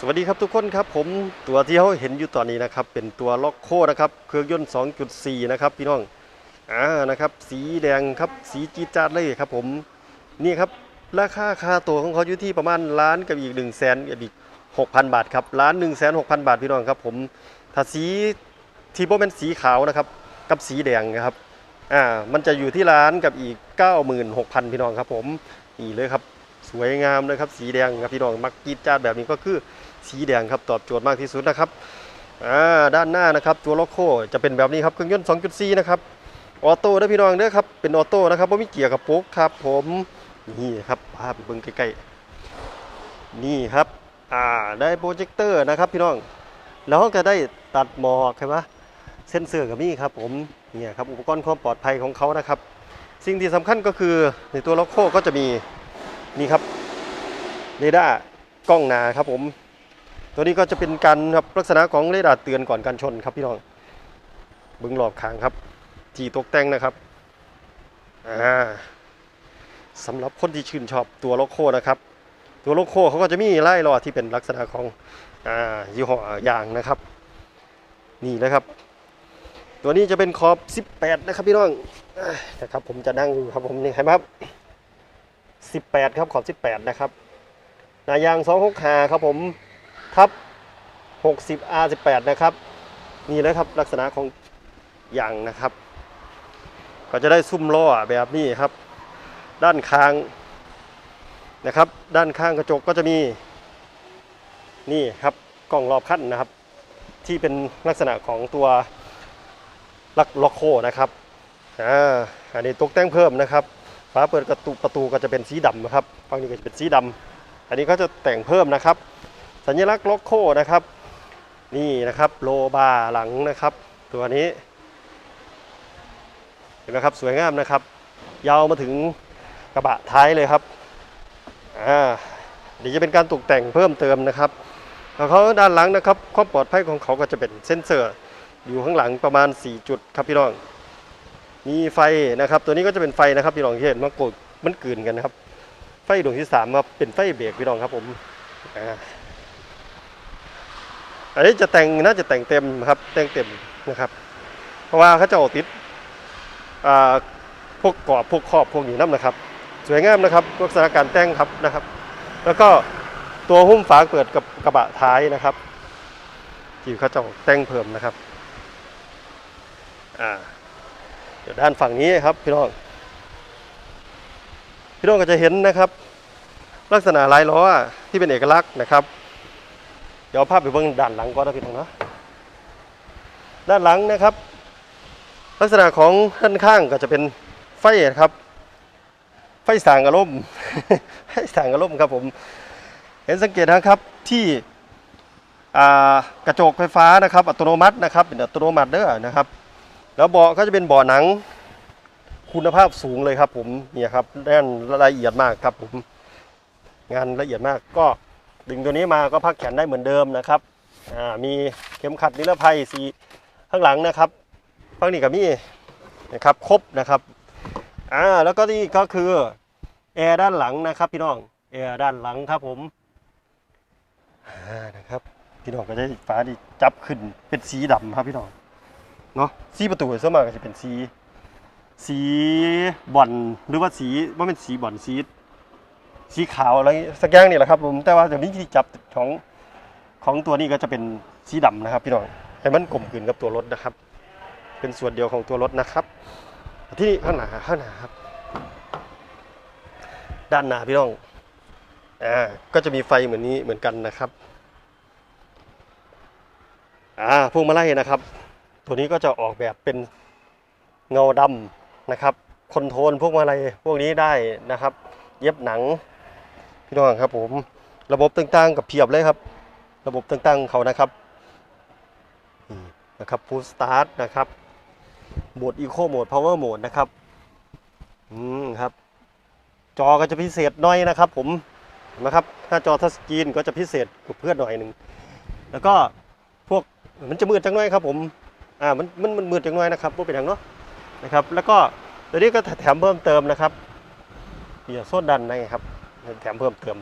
สวัสดีครับทุกคนครับผมตัวที่เขาเห็นอยู่ตอนนี้นะครับ เป็นตัวล็อกโคนะครับเครื่องยนต์ 2.4 นะครับพี่น้องอ่านะครับ สีแดงครับสีจีดจ๊าดเลยครับ ผมนี่ครับราคาค่าตัวของเขาอยู่ที่ประมาณล้านกับอีก1นึ่งแสนกับอีก6,000 บาทครับล้าน1นึ่งแสนหกพันบาทพี่น้องครับ ผมถ้าสีทีโบเป็นสีขาวนะครับกับสีแดงนะครับอ่ามันจะอยู่ที่ร้านกับอีก 96,000 พี่น้องครับ ผมนี่เลยครับสวยงามเลยครับ สีแดงครับพี่น้องมักกีดจาดแบบนี้ก็คือ สีแดงครับตอบโจทย์มากที่สุดนะครับด้านหน้านะครับตัวล็อกโคจะเป็นแบบนี้ครับเครื่องยนต์2.4นะครับออโต้นะพี่น้องเด้อครับเป็นออโต้นะครับไม่มีเกียร์กับโป๊กครับ ผมนี่ครับภาพเบิ่งใกล้ๆนี่ครับอ่าได้โปรเจคเตอร์นะครับพี่น้องแล้วก็ได้ตัดหมอกใช่ไหมเส้นเสือกับนี่ครับผมเนี่ยครับอุปกรณ์ความปลอดภัยของเขานะครับ สิ่งที่สำคัญก็คือในตัวล็อกโคก็จะมีนี่ครับเรดาร์กล้องหนาครับผม ตัวนี้ก็จะเป็นการครับลักษณะของเรดาร์เตือนก่อนการชนครับพี่น้องบึงหลอบขางครับทีตกแต่งนะครับอ่าสำหรับคนที่ชื่นชอบตัวโลโก้นะครับ ตัวโลโก้เขาก็จะมีไล่ล้อที่เป็นลักษณะของอ่ายี่ห้อยางนะครับ นี่นะครับ ตัวนี้จะเป็นขอบ 18 นะครับพี่น้องนะครับ ผมจะนั่งอยู่ครับผมนี่ครับ18 ครับขอบ 18 นะครับหนายาง265ครับผม ทับ 60 R18 นะครับ นี่เลยครับลักษณะของยางนะครับ ก็จะได้ซุ้มล้อแบบนี้ครับ ด้านข้างนะครับ ด้านข้างกระจกก็จะมี นี่ครับกล้องรอบคันนะครับ ที่เป็นลักษณะของตัวลักล็อกโคนะครับอ่าอันนี้ตกแต่งเพิ่มนะครับฝาเปิดกระตุประตูก็จะเป็นสีดำนะครับฝั่งนี้ก็จะเป็นสีดำอันนี้ก็จะแต่งเพิ่มนะครับ สัญลักษณ์ล็อกโคนะครับ นี่นะครับโลบาหลังนะครับ ตัวนี้เห็นไหมครับสวยงามนะครับ ยาวมาถึงกระบะท้ายเลยครับอ่าเดี๋ยวจะเป็นการตกแต่งเพิ่มเติมนะครับแล้วเขาด้านหลังนะครับความปลอดภัยของเขาก็จะเป็นเซ็นเซอร์ อยู่ข้างหลังประมาณ 4 จุดครับพี่น้อง มีไฟนะครับ ตัวนี้ก็จะเป็นไฟนะครับพี่น้องที่เห็นมันโกดมันกืนกันนะครับ ไฟดวงที่สามครับเป็นไฟเบรกพี่น้องครับผมอ่า อันนี้จะแต่งน่าจะแต่งเต็มครับ แต่งเต็มนะครับ เพราะว่าเขาจะเอาติดพวกกรอบพวกครอบพวกนี้น้ำนะครับ สวยงามนะครับลักษณะการแต่งครับนะครับ แล้วก็ตัวหุ้มฝาเปิดกับกระบะท้ายนะครับที่เขาจะเอาแต่งเพิ่มนะครับอ่าเดี๋ยวด้านฝั่งนี้ครับพี่น้องพี่น้องก็จะเห็นนะครับ ลักษณะลายล้อที่เป็นเอกลักษณ์นะครับ เดี๋ยวเอภาพไปเบื้องด้านหลังก็ได้พี่น้องเนาะด้านหลังนะครับ ลักษณะของด้านข้างก็จะเป็นไฟนะครับ ไฟสางอารมณ์ไฟสางอารมณ์ครับผม เห็นสังเกตนะครับที่กระจกไฟฟ้านะครับ อัตโนมัตินะครับเป็นอัตโนมัติเด้อนะครับ แล้วเบาะก็จะเป็นเบาะหนังคุณภาพสูงเลยครับผมเนี่ยครับแน่นละเอียดมากครับผมงานละเอียดมากก็ ดึงตัวนี้มาก็พักแขนได้เหมือนเดิมนะครับอ่ามีเข็มขัดนิรภัยสีข้างหลังนะครับฝั่งนี้กับมี่นะครับครบนะครับอ่าแล้วก็นี่ก็คือแอร์ด้านหลังนะครับ พี่น้องแอร์ด้านหลังครับผมอ่านะครับพี่น้องก็จะฟ้าดีจับขึ้นเป็นสีดำครับพี่น้องเนาะสีประตูส่วนมากก็จะเป็นสี สีบอลหรือว่าสีว่าเป็นสีบอลสี สีขาวอะไรสักอย่างนี่แหละครับผมแต่ว่าเดี๋ยวนี้ที่จับของของตัวนี้ก็จะเป็นสีดำนะครับ พี่น้องให้มันกลมกลืนกับตัวรถนะครับ เป็นส่วนเดียวของตัวรถนะครับ ที่ข้างหน้าข้างหน้าครับ ด้านหน้าพี่น้องอ่าก็จะมีไฟเหมือนนี้เหมือนกันนะครับอ่าพวงมาลัยนะครับ ตัวนี้ก็จะออกแบบเป็นเงาดำนะครับคอนโทรลพวกมาลัยพวกนี้ได้นะครับ เย็บหนัง พี่น้องครับผมระบบต่างๆกับเพียบเลยครับ ระบบต่างๆเขานะครับนะครับ full start นะครับโหมด eco mode power mode นะครับอืมครับ จอก็จะพิเศษหน่อยนะครับ ผมนะครับหน้าจอทัชสกรีนก็จะพิเศษกว่าเพื่อนหน่อยหนึ่งแล้วก็พวกมันจะมืดจังหน่อยครับ ผมอ่ามันมันมันมืดจังหน่อยนะครับพวกเป็นอย่างเนาะนะครับ แล้วก็ตัวนี้ก็แถมเพิ่มเติมนะครับเบียร์โซดดันในครับ แถมเพิ่มเติม